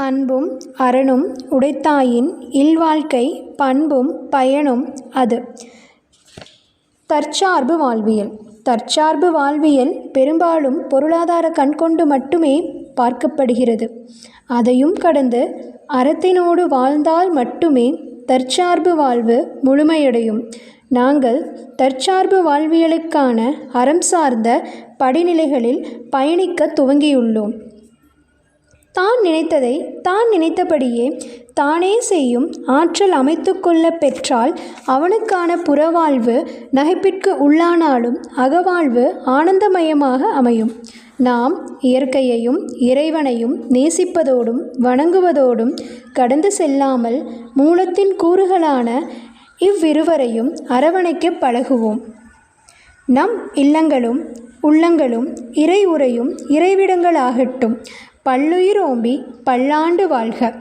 அன்பும் அறனும் உடைத்தாயின் இல்வாழ்க்கை பண்பும் பயனும் அது. தற்சார்பு வாழ்வியல். தற்சார்பு வாழ்வியல் பெரும்பாலும் பொருளாதார கண்கொண்டு மட்டுமே பார்க்கப்படுகிறது. அதையும் கடந்து அறத்தினோடு வாழ்ந்தால் மட்டுமே தற்சார்பு வாழ்வு முழுமையடையும். நாங்கள் தற்சார்பு வாழ்வியலுக்கான அறம் சார்ந்த படிநிலைகளில் பயணிக்க துவங்கியுள்ளோம். தான் நினைத்ததை தான் நினைத்தபடியே தானே செய்யும் ஆற்றல் அமைத்து கொள்ள பெற்றால் அவனுக்கான புறவாழ்வு நகைப்பிற்கு உள்ளானாலும் அகவாழ்வு ஆனந்தமயமாக அமையும். நாம் இயற்கையையும் இறைவனையும் நேசிப்பதோடும் வணங்குவதோடும் கடந்து செல்லாமல் மூலத்தின் கூறுகளான இவ்விருவரையும் அரவணைக்க பழகுவோம். நம் இல்லங்களும் உள்ளங்களும் இறை உரையும் இறைவிடங்களாகட்டும். பல்லுயிர் ஓம்பி பல்லாண்டு வாழ்க.